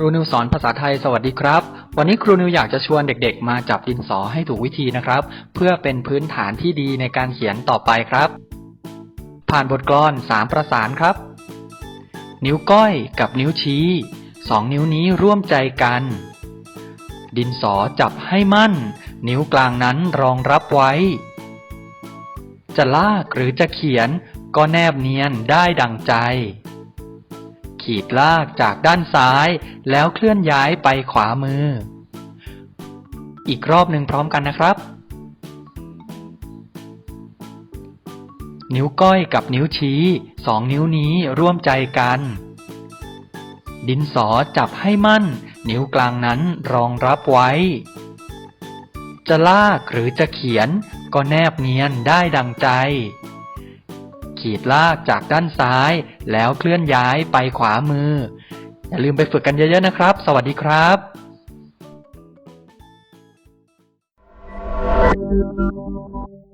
ครูนิวสอนภาษาไทยสวัสดีครับ วันนี้ครูนิวอยากจะชวนเด็กๆ มาจับดินสอให้ถูกวิธีนะครับ เพื่อเป็นพื้นฐานที่ดีในการเขียนต่อไปครับ ผ่านบทกลอนสามประสานครับ นิ้วก้อยกับนิ้วชี้สองนิ้วนี้ร่วมใจกัน ดินสอจับให้มั่น นิ้วกลางนั้นรองรับไว้ จะลากหรือจะเขียนก็แนบเนียนได้ดังใจ ขีดลากจากด้านซ้าย แล้วเคลื่อนย้ายไปขวามือ อีกรอบหนึ่งพร้อมกันนะครับ นิ้วก้อยกับนิ้วชี้สองนิ้วนี้ร่วมใจกัน ดินสอจับให้มั่น นิ้วกลางนั้นรองรับไว้ จะลากหรือจะเขียนก็แนบเนียนได้ดังใจ ขีดลากจากด้านซ้าย แล้วเคลื่อนย้ายไปขวามือ อย่าลืมไปฝึกกันเยอะๆนะครับ สวัสดีครับ Thank you.